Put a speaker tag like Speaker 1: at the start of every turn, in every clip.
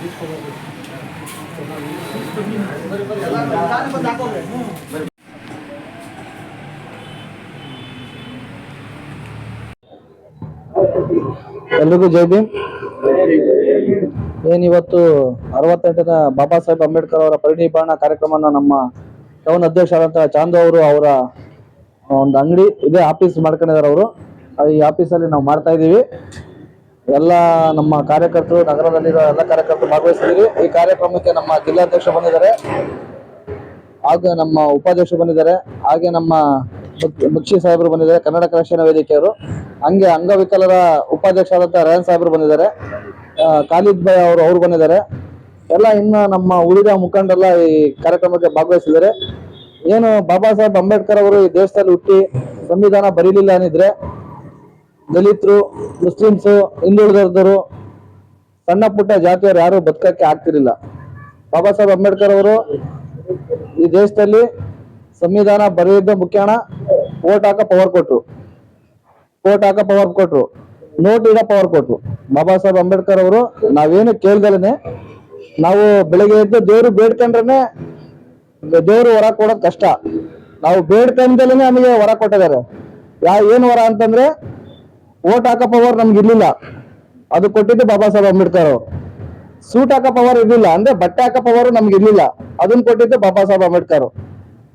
Speaker 1: తీసుకోవాలి
Speaker 2: ಎಲ್ರಿಗೂ ಜೈ ಭೀಮ್. ಏನಿವತ್ತು ಅರವತ್ತೆಂಟನೇ ಬಾಬಾ ಸಾಹೇಬ್ ಅಂಬೇಡ್ಕರ್ ಅವರ ಪರಿನಿಬ್ಬಾಣ ಕಾರ್ಯಕ್ರಮನ ನಮ್ಮ ಟೌನ್ ಅಧ್ಯಕ್ಷರಾದಂತಹ ಚಾಂದು ಅವರು ಅವರ ಒಂದು ಅಂಗಡಿ ಇದೇ ಆಫೀಸ್ ಮಾಡ್ಕೊಂಡಿದ್ದಾರೆ ಅವರು. ಈ ಆಫೀಸಲ್ಲಿ ನಾವು ಮಾಡ್ತಾ ಇದ್ದೀವಿ. ಎಲ್ಲ ನಮ್ಮ ಕಾರ್ಯಕರ್ತರು ನಗರದಲ್ಲಿರೋ ಎಲ್ಲ ಕಾರ್ಯಕರ್ತರು ಭಾಗವಹಿಸಿದ್ದೀವಿ. ಈ ಕಾರ್ಯಕ್ರಮಕ್ಕೆ ನಮ್ಮ ಜಿಲ್ಲಾಧ್ಯಕ್ಷ ಬಂದಿದ್ದಾರೆ. ಹಾಗೆ ನಮ್ಮ ಉಪಾಧ್ಯಕ್ಷರು ಬಂದಿದ್ದಾರೆ. ಹಾಗೆ ನಮ್ಮ ಬಕ್ಷಿ ಸಾಹೇಬರು ಬಂದಿದ್ದಾರೆ, ಕನ್ನಡ ಕಲೆಕ್ಷನ್ ವೇದಿಕೆಯವರು ಹಂಗೆ ಅಂಗವಿಕಲರ ಉಪಾಧ್ಯಕ್ಷರಾದಂಥ ರಯನ್ ಸಾಹೇಬರು ಬಂದಿದ್ದಾರೆ. ಖಾಲಿದ್ ಭಾಯ್ ಅವರು, ಅವ್ರು ಬಂದಿದ್ದಾರೆ. ಎಲ್ಲ ಇನ್ನು ನಮ್ಮ ಉಳಿದ ಮುಖಂಡರೆಲ್ಲ ಈ ಕಾರ್ಯಕ್ರಮಕ್ಕೆ ಭಾಗವಹಿಸಿದ್ದಾರೆ. ಏನು ಬಾಬಾ ಸಾಹೇಬ್ ಅಂಬೇಡ್ಕರ್ ಅವರು ಈ ದೇಶದಲ್ಲಿ ಹುಟ್ಟಿ ಸಂವಿಧಾನ ಬರೀಲಿಲ್ಲ ಅನ್ನಿದ್ರೆ ದಲಿತರು, ಮುಸ್ಲಿಮ್ಸು ಹಿಂದುಳಿದವರು ಸಣ್ಣ ಪುಟ್ಟ ಜಾತಿಯವರು ಯಾರು ಬದುಕಕ್ಕೆ ಆಗ್ತಿರಲಿಲ್ಲ. ಬಾಬಾ ಸಾಹೇಬ್ ಅಂಬೇಡ್ಕರ್ ಅವರು ಈ ದೇಶದಲ್ಲಿ ಸಂವಿಧಾನ ಬರೆದಿದ್ದ ಮುಖ್ಯಣ ಓಟ್ ಹಾಕ ಪವರ್ ಕೊಟ್ರು. ಓಟ್ ಹಾಕ ಪವರ್ ಕೊಟ್ರು. ನೋಟ್ ಇಡ ಪವರ್ ಕೊಟ್ರು. ಬಾಬಾ ಸಾಹೇಬ್ ಅಂಬೇಡ್ಕರ್ ಅವರು, ನಾವೇನು ಕೇಳ್ದಲೇನೆ ನಾವು ಬೆಳಗ್ಗೆ ಎದ್ದು ದೇವ್ರು ಬೇಡ್ಕೊಂಡ್ರೆ ದೇವ್ರು ಹೊರ ಕೊಡೋದು ಕಷ್ಟ. ನಾವು ಬೇಡ್ಕೊಂಡಲೇ ನಮಗೆ ಹೊರ ಕೊಟ್ಟಿದ್ದಾರೆ. ಯಾ, ಏನು ವರ ಅಂತಂದ್ರೆ ಓಟ್ ಹಾಕೋ ಪವರ್ ನಮ್ಗೆ ಇರ್ಲಿಲ್ಲ. ಅದು ಕೊಟ್ಟಿದ್ದು ಬಾಬಾ ಸಾಹೇಬ್ ಅಂಬೇಡ್ಕರ್ ಅವರು. ಸೂಟ್ ಹಾಕೋ ಪವರ್ ಇರ್ಲಿಲ್ಲ. ಅಂದ್ರೆ ಬಟ್ಟೆ ಹಾಕೋ ಪವರ್ ನಮ್ಗೆ ಇರ್ಲಿಲ್ಲ. ಅದನ್ನ ಕೊಟ್ಟಿದ್ದು ಬಾಬಾ ಸಾಹೇಬ್ ಅಂಬೇಡ್ಕರ್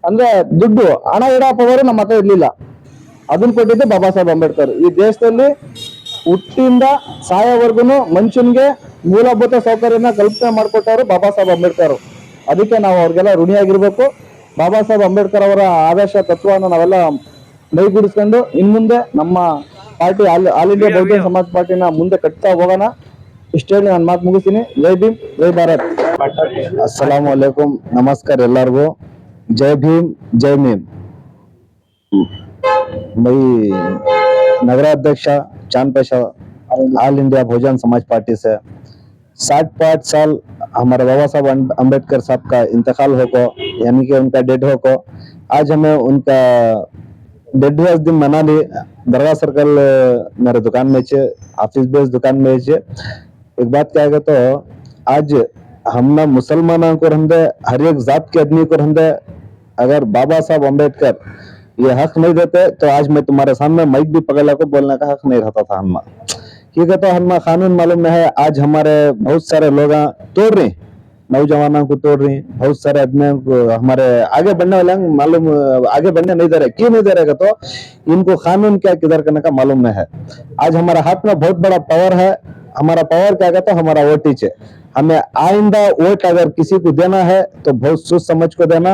Speaker 2: ಅಂದ್ರೆ ದುಡ್ಡು ಹಣ ಇಡೋ ಪವರ್ ನಮ್ಮ ಹತ್ರ ಇರ್ಲಿಲ್ಲ. ಅದನ್ನ ಕೊಟ್ಟಿದ್ದು ಬಾಬಾ ಸಾಹೇಬ್ ಅಂಬೇಡ್ಕರ್. ಈ ದೇಶದಲ್ಲಿ ಹುಟ್ಟಿಂದ ಸಾಯೋವರೆಗೂ ಮನುಷ್ಯನ್ಗೆ ಮೂಲಭೂತ ಸೌಕರ್ಯನ ಕಲ್ಪನೆ ಮಾಡಿಕೊಟ್ಟವರು ಬಾಬಾ ಸಾಹೇಬ್ ಅಂಬೇಡ್ಕರ್. ಅದಕ್ಕೆ ನಾವು ಅವ್ರಿಗೆಲ್ಲ ಋಣಿಯಾಗಿರ್ಬೇಕು. ಬಾಬಾ ಸಾಹೇಬ್ ಅಂಬೇಡ್ಕರ್ ಅವರ ಆದರ್ಶ ತತ್ವವನ್ನು ನಾವೆಲ್ಲ ಮೈಗೂಡಿಸ್ಕೊಂಡು ಇನ್ ಮುಂದೆ ನಮ್ಮ party all all India Bahujan Samaj ಪಾರ್ಟಿನ ಮುಂದೆ ಕಟ್ತಾ ಹೋಗೋಣ. ಇಷ್ಟು ಹೇಳಿ ನಾನು ಮಾತು ಮುಗಿಸ್ತೀನಿ. ಜೈ ಭೀಮ್ ಜೈ ಭಾರತ್. ಅಸ್ಸಲಾಮು ವಲೈಕುಂ ನಮಸ್ಕಾರ ಎಲ್ಲರಿಗೂ. जय भीम, जय मेम। मई नगराध्यक्ष चाँद पेशा ऑल इंडिया भोजन समाज पार्टी से। साठ पाँच साल हमारे बाबा साहब अं- अंबेडकर साहब का इंतकाल हो को यानी कि उनका डेड हो को आज हमें उनका डेढ़ दिन मना ली दरगाह सर्कल मेरे दुकान में चे ऑफ़िस बेस दुकान में चे एक बात क्या तो आज हमने मुसलमानों को रंदे हर एक जात के आदमी को रंदे अगर बाबा साहब अंबेडकर ये हक नहीं देते तो आज मैं तुम्हारे सामने माइक भी पकड़ को बोलने का हक नहीं रहता था हमें ठीक है तो हमें कानून मालूम है, आज हमारे बहुत सारे लोग तोड़ रहे नौजवानों को तोड़ रही बहुत सारे आदमियों को हमारे आगे बढ़ने वाले मालूम, आगे बढ़ने नहीं दे रहे। क्यों नहीं दे रहे तो इनको कानून क्या किधर करने का मालूम नहीं है। आज हमारे हाथ में बहुत बड़ा पावर है हमारा पावर क्या कहता है? हमारा वोट है हमें आइंदा वोट अगर किसी को देना है तो बहुत सोच समझ को देना।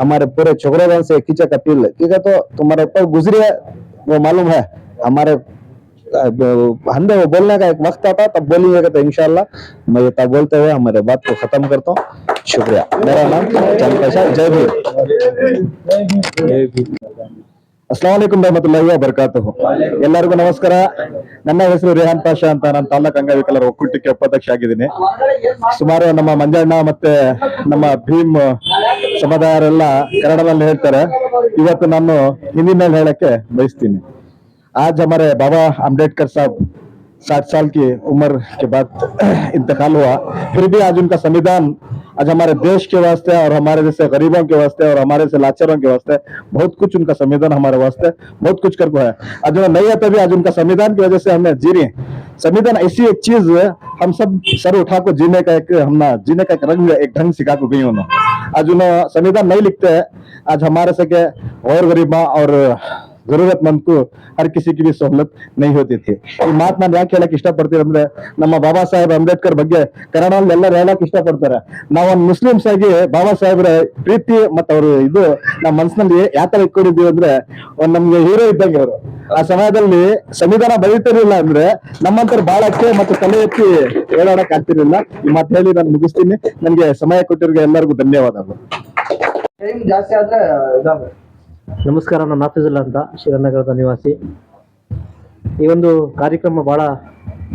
Speaker 2: हमारे पूरे छोकरों से खींचक अपील है। तो तुम्हारे ऊपर गुजरी है, वो मालूम है। हमारे हमने वो बोलने का एक वक्त आता, तब बोलेंगे तो इंशाल्लाह मैं ये तब बोलते हुए हमारे बात को खत्म करता हूँ। शुक्रिया। मेरा नाम चंद पेशा जय भीम। ಅಸ್ಲಾಂ ವಲೈಕುಂ ರಹಮತುಲ್ಲಾಹಿ ಬರ್ಕಾತುಹು ಎಲ್ಲರಿಗೂ ನಮಸ್ಕಾರ ನನ್ನ ಹೆಸರು ರೇಹಾನ್ ಪಾಷಾ ಅಂತ ನಾನು ತಾಲೂಕು ಅಂಗವಿಕಲರ ಒಕ್ಕೂಟಕ್ಕೆ ಉಪಾಧ್ಯಕ್ಷ ಆಗಿದ್ದೀನಿ ಸುಮಾರು ನಮ್ಮ ಮಂಜಣ್ಣ ಮತ್ತೆ ನಮ್ಮ ಭೀಮ್ ಸಮುದಾಯರೆಲ್ಲ ಕನ್ನಡದಲ್ಲಿ ಹೇಳ್ತಾರೆ ಇವತ್ತು ನಾನು ಹಿಂದಿನಲ್ಲಿ ಹೇಳಕ್ಕೆ ಬಯಸ್ತೀನಿ आज हमारे बाबा अम्बेडकर साहब साठ साल की उम्र के बाद इंतकाल हुआ फिर भी आज उनका संविधान आज हमारे देश के वास्ते और हमारे जैसे गरीबों के वास्ते और हमारे से लाचारों के वास्ते बहुत कुछ उनका संविधान हमारे वास्ते बहुत कुछ कर को है। आज जो नहीं आता भी आज उनका संविधान की वजह से हमें जी रहे संविधान ऐसी एक चीज़ है, हम सब सर उठा को जीने का एक हम जीने का एक रंग एक ढंग सिखा को गई उन्होंने आज उन्हें संविधान नहीं लिखते है। आज हमारे से के और गरीबा और
Speaker 3: ಜರೂರತ್ಮಂತೂ ಹರ್ ಕಿಸಿ ಬಿ ಸಹೂಲತ್ ನೈ ಹೋತೈತಿ ಈ ಮಾತು ನಾನು ಯಾಕೆ ಹೇಳಕ್ ಇಷ್ಟಪಡ್ತೀನಿ ಅಂದ್ರೆ ನಮ್ಮ ಬಾಬಾ ಸಾಹೇಬ್ ಅಂಬೇಡ್ಕರ್ ಬಗ್ಗೆ ಕನ್ನಡದಲ್ಲಿ ಎಲ್ಲರೂ ಹೇಳಕ್ ಇಷ್ಟಪಡ್ತಾರೆ. ನಾವೊಂದು ಮುಸ್ಲಿಮ್ಸ್ ಆಗಿ ಬಾಬಾ ಸಾಹೇಬ್ರ ಪ್ರೀತಿ ಮತ್ತೆ ಅವರು ಇದು ನಮ್ಮ ಮನಸ್ಸಿನಲ್ಲಿ ಯಾವ ತರ ಅಂದ್ರೆ ಅಂದ್ರೆ ನಮ್ಗೆ ಹೀರೋ ಇದ್ದಂಗೆ ಅವರು. ಆ ಸಮಯದಲ್ಲಿ ಸಂವಿಧಾನ ಬರೀತಿರ್ಲಿಲ್ಲ ಅಂದ್ರೆ ನಮ್ಮಂತರ ಬಾಳಕ್ಕೆ ಮತ್ತು ತಲೆ ಎತ್ತಿ ಹೇಳೋಣಕ್ ಆಗ್ತಿರ್ಲಿಲ್ಲ. ಈ ಮಾತ್ ಹೇಳಿ ನಾನು ಮುಗಿಸ್ತೀನಿ. ನನ್ಗೆ ಸಮಯ ಕೊಟ್ಟಿರೋ ಎಲ್ಲರಿಗೂ ಧನ್ಯವಾದಗಳು.
Speaker 2: ಟೈಮ್ ಜಾಸ್ತಿ ಆದ್ರೆ
Speaker 4: ನಮಸ್ಕಾರ, ನಾನು ನಾಫಿಜುಲ್ಲಾ ಅಂತ ಶಿವನಗರದ ನಿವಾಸಿ. ಈ ಒಂದು ಕಾರ್ಯಕ್ರಮ ಬಹಳ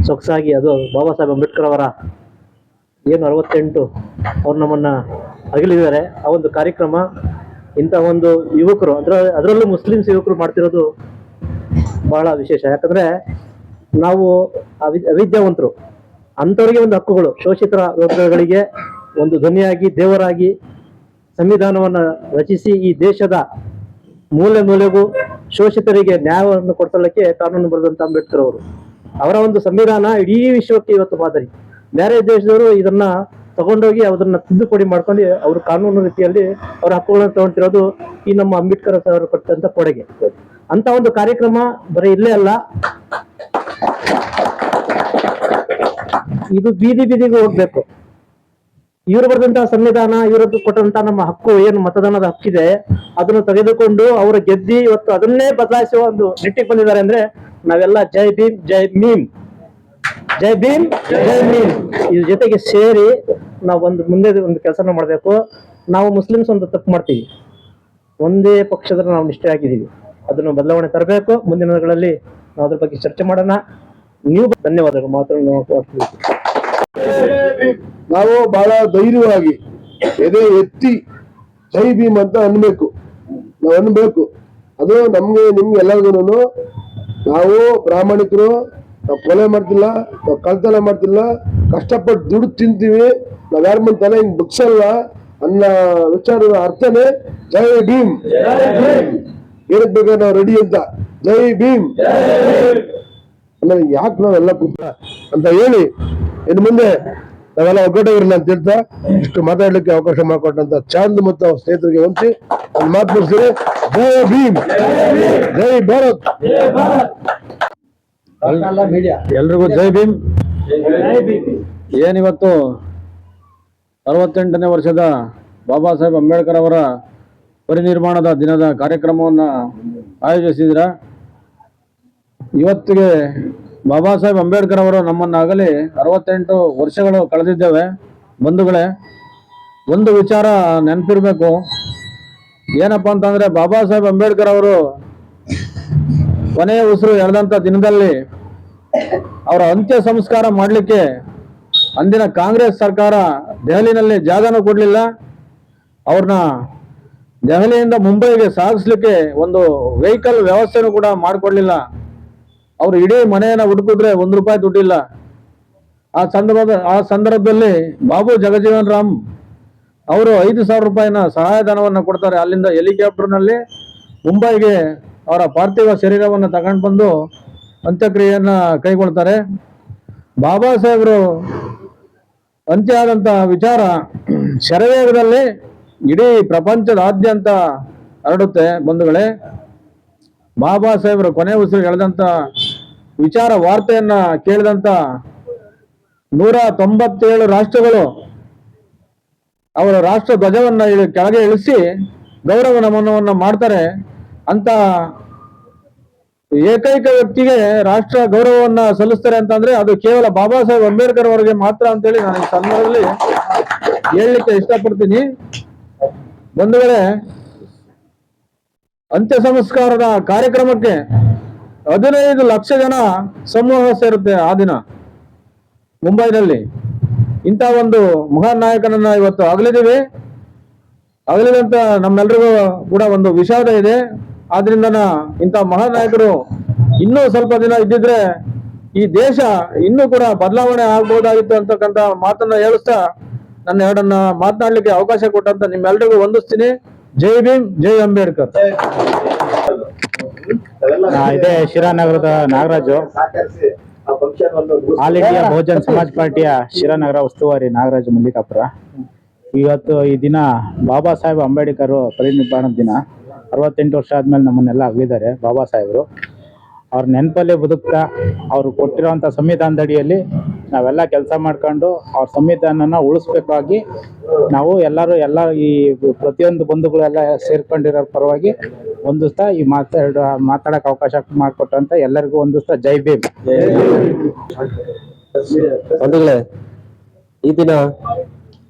Speaker 4: ಸೊಗಸಾಗಿ, ಅದು ಬಾಬಾ ಸಾಹೇಬ್ ಅಂಬೇಡ್ಕರ್ ಅವರ ಏನು ಅರವತ್ತೆಂಟು ಅವ್ರು ನಮ್ಮನ್ನ ಅಗಲಿದ್ದಾರೆ. ಆ ಒಂದು ಕಾರ್ಯಕ್ರಮ ಇಂಥ ಒಂದು ಯುವಕರು, ಅದರ ಅದರಲ್ಲೂ ಮುಸ್ಲಿಮ್ಸ್ ಯುವಕರು ಮಾಡ್ತಿರೋದು ಬಹಳ ವಿಶೇಷ. ಯಾಕಂದ್ರೆ ನಾವು ಅವಿ, ಅವಿದ್ಯಾವಂತರು, ಅಂಥವ್ರಿಗೆ ಒಂದು ಹಕ್ಕುಗಳು, ಶೋಷಿತರ ವರ್ಗಗಳಿಗೆ ಒಂದು ಧ್ವನಿಯಾಗಿ, ದೇವರಾಗಿ ಸಂವಿಧಾನವನ್ನು ರಚಿಸಿ ಈ ದೇಶದ ಮೂಲೆ ಮೂಲೆಗೂ ಶೋಷಿತರಿಗೆ ನ್ಯಾಯವನ್ನು ಕೊಡ್ತಲಕ್ಕೆ ಕಾನೂನು ಬರೆದಂತ ಅಂಬೇಡ್ಕರ್ ಅವರು. ಅವರ ಒಂದು ಸಂವಿಧಾನ ಇಡೀ ವಿಶ್ವಕ್ಕೆ ಇವತ್ತು ಮಾದರಿ. ಬೇರೆ ದೇಶದವರು ಇದನ್ನ ತಗೊಂಡೋಗಿ ಅದನ್ನ ತಿದ್ದುಪಡಿ ಮಾಡ್ಕೊಂಡು ಅವರು ಕಾನೂನು ರೀತಿಯಲ್ಲಿ ಅವರ ಹಕ್ಕುಗಳನ್ನು ತಗೊಂಡಿರೋದು ಈ ನಮ್ಮ ಅಂಬೇಡ್ಕರ್ ಅವರು ಕೊಟ್ಟಂತ ಕೊಡುಗೆ. ಅಂತ ಒಂದು ಕಾರ್ಯಕ್ರಮ ಬರೀ ಇಲ್ಲೇ ಅಲ್ಲ, ಇದು ಬೀದಿ ಬೀದಿಗೂ ಹೋಗ್ಬೇಕು. ಇವರು ಬರೆದಂತಹ ಸಂವಿಧಾನ ಇವರದ್ದು ಕೊಟ್ಟಂತ ನಮ್ಮ ಹಕ್ಕು, ಏನು ಮತದಾನದ ಹಕ್ಕಿದೆ ಅದನ್ನು ತೆಗೆದುಕೊಂಡು ಅವರು ಗೆದ್ದಿ ಇವತ್ತು ಅದನ್ನೇ ಬದಲಾಯಿಸುವ ಒಂದು ನಿಟ್ಟಿಗೆ ಬಂದಿದ್ದಾರೆ ಅಂದ್ರೆ ನಾವೆಲ್ಲ ಜೈ ಭೀಮ್, ಜೈ ಮೀಮ್. ಜೈ ಭೀಮ್, ಜೈ ಮೀಮ್. ಇದ್ರ ಜೊತೆಗೆ ಸೇರಿ ನಾವು ಒಂದು ಮುಂದೆ ಒಂದು ಕೆಲಸನ ಮಾಡಬೇಕು. ನಾವು ಮುಸ್ಲಿಮ್ಸ್ ಒಂದು ತಪ್ಪು ಮಾಡ್ತೀವಿ. ಒಂದೇ ಪಕ್ಷದ ನಾವು ನಿಷ್ಠೆ ಆಗಿದ್ದೀವಿ. ಅದನ್ನು ಬದಲಾವಣೆ ತರಬೇಕು. ಮುಂದಿನ ದಿನಗಳಲ್ಲಿ ನಾವು ಅದ್ರ ಬಗ್ಗೆ ಚರ್ಚೆ ಮಾಡೋಣ. ನೀವು ಧನ್ಯವಾದಗಳು. ಮಾತನ್ನು
Speaker 3: ನಾವು ಬಹಳ ಧೈರ್ಯವಾಗಿ, ಎದೆ ಎತ್ತಿ ಜೈ ಭೀಮ್ ಅಂತ ಅನ್ಬೇಕು. ನಾವು ಅನ್ಬೇಕು. ಅದು ನಮ್ಗೆ, ನಿಮ್ಗೆ ಎಲ್ಲರಿಗೂ ನಾವು ಪ್ರಾಮಾಣಿಕರು, ನಾವು ಕೊಲೆ ಮಾಡ್ತಿಲ್ಲ, ನಾವು ಕಳ್ತನ ಮಾಡ್ತಿಲ್ಲ, ಕಷ್ಟಪಟ್ಟು ದುಡ್ಡು ತಿಂತೀವಿ, ನಾವ್ ಯಾರ ಮುಂದೆ ತಲೆ ಹಿಂಗ್ ಬಗ್ಸಲ್ಲ ಅನ್ನ ವಿಚಾರದ ಅರ್ಥನೇ ಜೈ ಭೀಮ್. ಏನಕ್ಕೆ ಬೇಕಾದ್ರೆ ನಾವು ರೆಡಿ ಅಂತ? ಜೈ ಭೀಮ್. ಯಾಕೆ ನಾವೆಲ್ಲ ಅಂತ ಹೇಳಿ ಇನ್ನು ಮುಂದೆ ನಾವೆಲ್ಲ ಒಗ್ಗಟ್ಟಿರಲ್ಲ ಅಂತ ಹೇಳ್ತಾ ಇಷ್ಟು ಮಾತಾಡ್ಲಿಕ್ಕೆ ಅವಕಾಶ ಮಾಡಿಕೊಟ್ಟಂತ ಚಾಂದ್ ಮತ್ತು ಅವ್ರ ಸ್ನೇಹಿತರಿಗೆ ಹೊಂಚಿ ಒಂದು ಮಾತು ಮುಗಿಸ್ತೀನಿ. ಜೈ ಭೀಮ್. ಜೈ ಭಾರತ್.
Speaker 5: ಎಲ್ರಿಗೂ ಜೈ ಭೀಮ್. ಏನಿವತ್ತು ಅರವತ್ತೆಂಟನೇ ವರ್ಷದ ಬಾಬಾ ಸಾಹೇಬ್ ಅಂಬೇಡ್ಕರ್ ಅವರ ಪರಿನಿರ್ಮಾಣದ ದಿನದ ಕಾರ್ಯಕ್ರಮವನ್ನು ಆಯೋಜಿಸಿದ್ರ. ಇವತ್ತಿಗೆ ಬಾಬಾ ಸಾಹೇಬ್ ಅಂಬೇಡ್ಕರ್ ಅವರು ನಮ್ಮನ್ನಾಗಲಿ ಅರವತ್ತೆಂಟು ವರ್ಷಗಳು ಕಳೆದಿದ್ದೇವೆ. ಬಂಧುಗಳೇ, ಒಂದು ವಿಚಾರ ನೆನಪಿರ್ಬೇಕು. ಏನಪ್ಪಾ ಅಂತಂದ್ರೆ ಬಾಬಾ ಸಾಹೇಬ್ ಅಂಬೇಡ್ಕರ್ ಅವರು ಕೊನೆಯ ಉಸಿರು ಎಳೆದಂತ ದಿನದಲ್ಲಿ ಅವರ ಅಂತ್ಯ ಸಂಸ್ಕಾರ ಮಾಡಲಿಕ್ಕೆ ಅಂದಿನ ಕಾಂಗ್ರೆಸ್ ಸರ್ಕಾರ ದೆಹಲಿನಲ್ಲಿ ಜಾಗನೂ ಕೊಡಲಿಲ್ಲ. ಅವ್ರನ್ನ ದೆಹಲಿಯಿಂದ ಮುಂಬೈಗೆ ಸಾಗಿಸ್ಲಿಕ್ಕೆ ಒಂದು ವೆಹಿಕಲ್ ವ್ಯವಸ್ಥೆನೂ ಕೂಡ ಮಾಡಿಕೊಡ್ಲಿಲ್ಲ. ಅವ್ರು ಇಡೀ ಮನೆಯನ್ನ ಹುಡುಕಿದ್ರೆ ಒಂದು ರೂಪಾಯಿ ದುಡ್ಡಿಲ್ಲ. ಆ ಸಂದರ್ಭದ, ಆ ಸಂದರ್ಭದಲ್ಲಿ ಬಾಬು ಜಗಜೀವನ್ ರಾಮ್ ಅವರು ಐದು ಸಾವಿರ ರೂಪಾಯಿನ ಸಹಾಯಧನವನ್ನು ಕೊಡ್ತಾರೆ. ಅಲ್ಲಿಂದ ಹೆಲಿಕಾಪ್ಟರ್ನಲ್ಲಿ ಮುಂಬೈಗೆ ಅವರ ಪಾರ್ಥಿವ ಶರೀರವನ್ನು ತಗೊಂಡು ಬಂದು ಅಂತ್ಯಕ್ರಿಯೆಯನ್ನ ಕೈಗೊಳ್ತಾರೆ. ಬಾಬಾ ಸಾಹೇಬರು ಅಂತ್ಯ ಆದಂತ ವಿಚಾರ ಶರವೇಗದಲ್ಲಿ ಇಡೀ ಪ್ರಪಂಚದಾದ್ಯಂತ ಹರಡುತ್ತೆ ಬಂಧುಗಳೇ. ಬಾಬಾ ಸಾಹೇಬರು ಕೊನೆ ಉಸಿರು ಎಳೆದಂತ ವಿಚಾರ ವಾರ್ತೆಯನ್ನ ಕೇಳಿದಂತ ನೂರ ತೊಂಬತ್ತೇಳು ರಾಷ್ಟ್ರಗಳು ಅವರ ರಾಷ್ಟ್ರ ಧ್ವಜವನ್ನ ಕೆಳಗೆ ಇಳಿಸಿ ಗೌರವ ನಮನವನ್ನ ಮಾಡ್ತಾರೆ. ಅಂತ ಏಕೈಕ ವ್ಯಕ್ತಿಗೆ ರಾಷ್ಟ್ರ ಗೌರವವನ್ನ ಸಲ್ಲಿಸ್ತಾರೆ ಅಂತಂದ್ರೆ ಅದು ಕೇವಲ ಬಾಬಾ ಸಾಹೇಬ್ ಅಂಬೇಡ್ಕರ್ ಅವರಿಗೆ ಮಾತ್ರ ಅಂತೇಳಿ ನಾನು ಈ ಸಂದರ್ಭದಲ್ಲಿ ಹೇಳಲಿಕ್ಕೆ ಇಷ್ಟಪಡ್ತೀನಿ. ಬಂಧುಗಳೇ, ಅಂತ್ಯ ಸಂಸ್ಕಾರದ ಕಾರ್ಯಕ್ರಮಕ್ಕೆ ಹದಿನೈದು ಲಕ್ಷ ಜನ ಸಮೂಹ ಸೇರುತ್ತೆ ಆ ದಿನ. ಮುಂಬೈನಲ್ಲಿ. ಇಂಥ ಒಂದು ಮಹಾನ್ ನಾಯಕನನ್ನ ಇವತ್ತು ಅಗಲಿದ್ದೀವಿ. ಅಗಲಿದಂತ ನಮ್ಮೆಲ್ರಿಗೂ ಕೂಡ ಒಂದು ವಿಷಾದ ಇದೆ. ಆದ್ರಿಂದ ಇಂಥ ಮಹಾನ್ ನಾಯಕರು ಇನ್ನೂ ಸ್ವಲ್ಪ ದಿನ ಇದ್ದಿದ್ರೆ ಈ ದೇಶ ಇನ್ನೂ ಕೂಡ ಬದಲಾವಣೆ ಆಗ್ಬೋದಾಗಿತ್ತು ಅಂತಕ್ಕಂಥ ಮಾತನ್ನ ಹೇಳಿಸ್ತಾ ನನ್ನ ಎರಡನ್ನ ಮಾತನಾಡ್ಲಿಕ್ಕೆ ಅವಕಾಶ ಕೊಟ್ಟಂತ ನಿಮ್ಮೆಲ್ರಿಗೂ ವಂದಿಸ್ತೀನಿ. ಜೈ ಭೀಮ್, ಜೈ ಅಂಬೇಡ್ಕರ್.
Speaker 6: ಇದೇ, ಶಿರಾನಗರದ ನಾಗರಾಜು. ಆಲ್ ಇಂಡಿಯಾ ಬಹುಜನ್ ಸಮಾಜ್ ಪಾರ್ಟಿಯ ಶಿರಾನಗರ ಉಸ್ತುವಾರಿ ನಾಗರಾಜು ಮಲ್ಲಿಕಾಪುರ. ಇವತ್ತು ಈ ದಿನ ಬಾಬಾ ಸಾಹೇಬ್ ಅಂಬೇಡ್ಕರ್ ಪರಿನಿರ್ವಾಣ ದಿನ. ಅರವತ್ತೆಂಟು ವರ್ಷ ಆದ್ಮೇಲೆ ನಮ್ಮನ್ನೆಲ್ಲ ಅಗಲಿದ್ದಾರೆ ಬಾಬಾ ಸಾಹೇಬರು. ಅವ್ರ ನೆನಪಲ್ಲೇ ಬದುಕ್ತಾ ಅವರು ಸಂವಿಧಾನದ ಅಡಿಯಲ್ಲಿ ನಾವೆಲ್ಲ ಕೆಲಸ ಮಾಡ್ಕೊಂಡು ಅವ್ರ ಸಂವಿಧಾನನ ಉಳಿಸ್ಬೇಕಾಗಿ ನಾವು ಎಲ್ಲರೂ ಎಲ್ಲ ಈ ಪ್ರತಿಯೊಂದು ಬಂಧುಗಳೆಲ್ಲ ಸೇರ್ಕೊಂಡಿರೋ ಪರವಾಗಿ ಒಂದಿಸ್ತಾ ಈ ಮಾತಾಡ ಮಾತಾಡೋಕೆ ಅವಕಾಶ ಮಾಡಿಕೊಟ್ಟಂತ ಎಲ್ಲರಿಗೂ ಒಂದಿಸ್ತಾ ಜೈ ಭೀಮ್.
Speaker 7: ಬಂಧುಗಳೇ, ಈ ದಿನ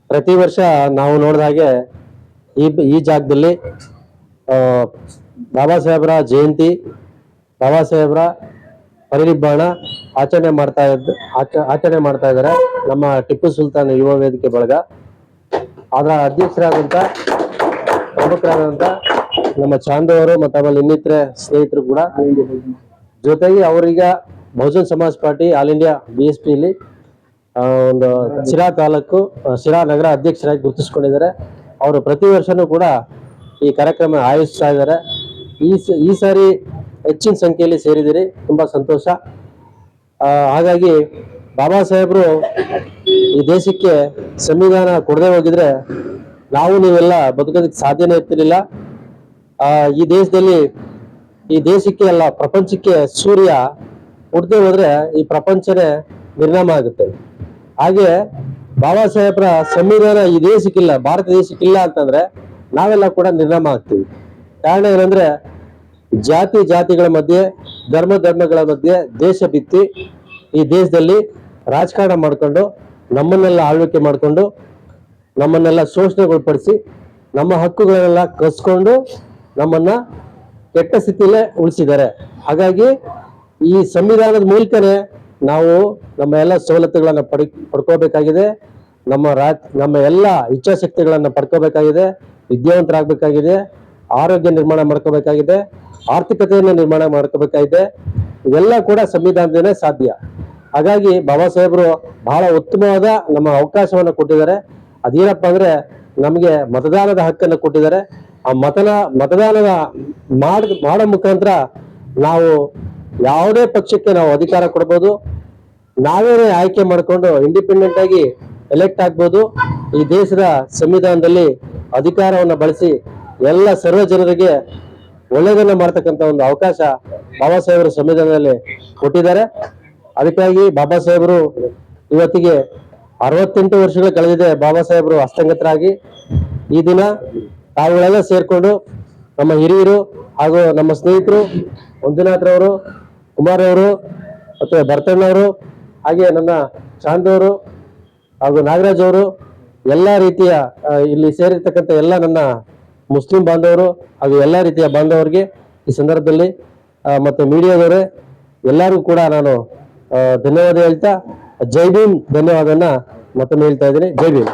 Speaker 7: ಪ್ರತಿ ವರ್ಷ ನಾವು ನೋಡಿದ ಹಾಗೆ ಈ ಈ ಜಾಗದಲ್ಲಿ ಬಾಬಾ ಸಾಹೇಬರ ಜಯಂತಿ ಬಾಬಾ ಸಾಹೇಬ್ರ ಪರಿನಿಬ್ಬಾಣ ಆಚರಣೆ ಮಾಡ್ತಾ ಇದ್ದ ಆಚ- ಆಚರಣೆ ಮಾಡ್ತಾ ಇದ್ದಾರೆ. ನಮ್ಮ ಟಿಪ್ಪು ಸುಲ್ತಾನ್ ಯುವ ವೇದಿಕೆ ಬಳಗ. ಅದರ ಅಧ್ಯಕ್ಷರಾದಂಥ ಪ್ರಮುಖರಾದಂಥ ನಮ್ಮ ಚಾಂದವರು ಮತ್ತು ಆಮೇಲೆ ಇನ್ನಿತರೆ ಸ್ನೇಹಿತರು ಕೂಡ ಜೊತೆಗೆ ಅವರೀಗ Bahujan Samaj party all India B S ಪಿಲಿ ಒಂದು ಶಿರಾ ತಾಲೂಕು ಶಿರಾ ನಗರ ಅಧ್ಯಕ್ಷರಾಗಿ ಗುರುತಿಸ್ಕೊಂಡಿದ್ದಾರೆ. ಅವರು ಪ್ರತಿ ವರ್ಷನೂ ಕೂಡ ಈ ಕಾರ್ಯಕ್ರಮ ಆಯೋಜಿಸ್ತಾ ಇದ್ದಾರೆ. ಈ ಈ ಸಾರಿ ಹೆಚ್ಚಿನ ಸಂಖ್ಯೆಯಲ್ಲಿ ಸೇರಿದ್ದೀರಿ. ತುಂಬ ಸಂತೋಷ. ಹಾಗಾಗಿ ಬಾಬಾ ಸಾಹೇಬರು ಈ ದೇಶಕ್ಕೆ ಸಂವಿಧಾನ ಕೊಡದೆ ಹೋಗಿದ್ರೆ ನಾವು ನೀವೆಲ್ಲ ಬದುಕೋದಕ್ಕೆ ಸಾಧ್ಯನೇ ಇರ್ತಿರ್ಲಿಲ್ಲ. ಈ ದೇಶದಲ್ಲಿ, ಈ ದೇಶಕ್ಕೆ ಅಲ್ಲ, ಪ್ರಪಂಚಕ್ಕೆ ಸೂರ್ಯ ಹುಟ್ಟದೆ ಹೋದ್ರೆ ಈ ಪ್ರಪಂಚನೇ ನಿರ್ನಾಮ ಆಗುತ್ತೆ. ಹಾಗೆ ಬಾಬಾ ಸಾಹೇಬ್ರ ಸಂವಿಧಾನ ಈ ದೇಶಕ್ಕಿಲ್ಲ, ಭಾರತ ದೇಶಕ್ಕಿಲ್ಲ ಅಂತಂದ್ರೆ ನಾವೆಲ್ಲ ಕೂಡ ನಿರ್ನಾಮ ಆಗ್ತೀವಿ. ಕಾರಣ ಏನಂದ್ರೆ ಜಾತಿ ಜಾತಿಗಳ ಮಧ್ಯೆ, ಧರ್ಮ ಧರ್ಮಗಳ ಮಧ್ಯೆ ದೇಶ ಬಿತ್ತಿ ಈ ದೇಶದಲ್ಲಿ ರಾಜಕಾರಣ ಮಾಡಿಕೊಂಡು ನಮ್ಮನ್ನೆಲ್ಲ ಆಳ್ವಿಕೆ ಮಾಡಿಕೊಂಡು ನಮ್ಮನ್ನೆಲ್ಲ ಶೋಷಣೆಗೊಳಪಡಿಸಿ ನಮ್ಮ ಹಕ್ಕುಗಳನ್ನೆಲ್ಲ ಕಸ್ಕೊಂಡು ನಮ್ಮನ್ನ ಕೆಟ್ಟ ಸ್ಥಿತಿಯಲ್ಲೇ ಉಳಿಸಿದ್ದಾರೆ. ಹಾಗಾಗಿ ಈ ಸಂವಿಧಾನದ ಮೂಲಕನೇ ನಾವು ನಮ್ಮ ಎಲ್ಲ ಸವಲತ್ತುಗಳನ್ನ ಪಡಿ, ಪಡ್ಕೋಬೇಕಾಗಿದೆ. ನಮ್ಮ ರಾ, ನಮ್ಮ ಎಲ್ಲ ಇಚ್ಛಾಶಕ್ತಿಗಳನ್ನು ಪಡ್ಕೋಬೇಕಾಗಿದೆ. ವಿದ್ಯಾವಂತರಾಗಬೇಕಾಗಿದೆ. ಆರೋಗ್ಯ ನಿರ್ಮಾಣ ಮಾಡ್ಕೋಬೇಕಾಗಿದೆ. ಆರ್ಥಿಕತೆಯನ್ನು ನಿರ್ಮಾಣ ಮಾಡ್ಕೋಬೇಕಾಗಿದೆ. ಇದೆಲ್ಲ ಕೂಡ ಸಂವಿಧಾನದಿಂದಲೇ ಸಾಧ್ಯ. ಹಾಗಾಗಿ ಬಾಬಾ ಸಾಹೇಬರು ಬಹಳ ಉತ್ತಮವಾದ ನಮ್ಮ ಅವಕಾಶವನ್ನು ಕೊಟ್ಟಿದ್ದಾರೆ. ಅದೇನಪ್ಪ ಅಂದ್ರೆ ನಮಗೆ ಮತದಾನದ ಹಕ್ಕನ್ನು ಕೊಟ್ಟಿದ್ದಾರೆ. ಆ ಮತನ, ಮತದಾನದ ಮಾಡ, ಮಾಡೋ ಮುಖಾಂತರ ನಾವು ಯಾವುದೇ ಪಕ್ಷಕ್ಕೆ ನಾವು ಅಧಿಕಾರ ಕೊಡ್ಬೋದು. ನಾವೇನೇ ಆಯ್ಕೆ ಮಾಡಿಕೊಂಡು ಇಂಡಿಪೆಂಡೆಂಟ್ ಆಗಿ ಎಲೆಕ್ಟ್ ಆಗ್ಬೋದು. ಈ ದೇಶದ ಸಂವಿಧಾನದಲ್ಲಿ ಅಧಿಕಾರವನ್ನು ಬಳಸಿ ಎಲ್ಲ ಸರ್ವ ಜನರಿಗೆ ಒಳ್ಳೆಯದನ್ನ ಮಾಡ್ತಕ್ಕಂಥ ಒಂದು ಅವಕಾಶ ಬಾಬಾ ಸಾಹೇಬರು ಸಂವಿಧಾನದಲ್ಲಿ ಕೊಟ್ಟಿದ್ದಾರೆ. ಅದಕ್ಕಾಗಿ ಬಾಬಾ ಸಾಹೇಬರು ಇವತ್ತಿಗೆ ಅರವತ್ತೆಂಟು ವರ್ಷಗಳು ಕಳೆದಿದೆ ಬಾಬಾ ಸಾಹೇಬರು ಹಸ್ತಂಗತರಾಗಿ ಈ ದಿನ ತಾವುಗಳೆಲ್ಲ ಸೇರ್ಕೊಂಡು ನಮ್ಮ ಹಿರಿಯರು ಹಾಗೂ ನಮ್ಮ ಸ್ನೇಹಿತರು ಮಂಜುನಾಥ್ರವರು ಕುಮಾರ್ ಅವರು ಮತ್ತು ಭರತಣ್ಣವರು ಹಾಗೆ ನನ್ನ ಚಾಂದವರು ಹಾಗೂ ನಾಗರಾಜ್ ಅವರು ಎಲ್ಲ ರೀತಿಯ ಇಲ್ಲಿ ಸೇರಿರ್ತಕ್ಕಂಥ ಎಲ್ಲ ನನ್ನ ಮುಸ್ಲಿಂ ಬಾಂಧವರು ಹಾಗೂ ಎಲ್ಲ ರೀತಿಯ ಬಾಂಧವರಿಗೆ ಈ ಸಂದರ್ಭದಲ್ಲಿ ಮತ್ತು ಮೀಡಿಯಾದವರೇ, ಎಲ್ಲರಿಗೂ ಕೂಡ ನಾನು ಧನ್ಯವಾದ ಹೇಳ್ತಾ, ಜೈ ಭೀಮ್ ಧನ್ಯವಾದನ ಮತ್ತೊಮ್ಮೆ ಹೇಳ್ತಾ ಇದ್ದೀನಿ. ಜೈ ಭೀಮ್.